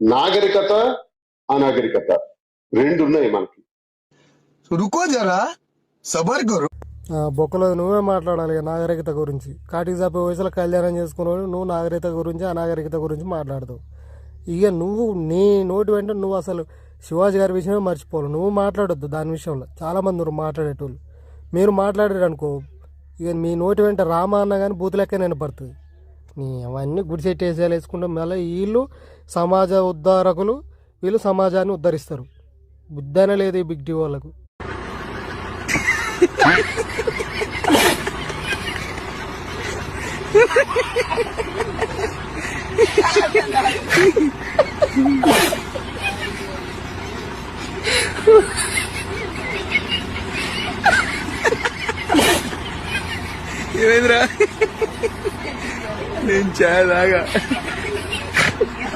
నాగరికత అనాగరికత రెండు ఉన్నాయి మనకి రుకో జరా సబర్ గురు. బొక్కలో నువ్వే మాట్లాడాలి నాగరికత గురించి. కాటికి చెప్పే వయసులో కళ్యాణం చేసుకున్నాడు నువ్వు నాగరికత గురించి అనాగరికత గురించి మాట్లాడదావు ఇక నువ్వు నీ నోటి వెంట నువ్వు అసలు శివాజీ గారి విషయమే మర్చిపోవాలి. నువ్వు మాట్లాడొద్దు దాని విషయంలో. చాలామంది మాట్లాడేటోళ్ళు. మీరు మాట్లాడారు అనుకో ఇక మీ నోటి వెంట రామా అన్న కానీ బూతులెక్క నేను పడుతుంది. నీ అవన్నీ గుడిసెట్ వేసేయాలి వేసుకుంటే మళ్ళీ వీళ్ళు సమాజ ఉద్ధారకులు వీళ్ళు సమాజాన్ని ఉద్ధరిస్తారు. బుద్ధనే లేదు ఈ బిగ్ డి వాళ్ళకు. ఏమైందిరా? నేను చాలా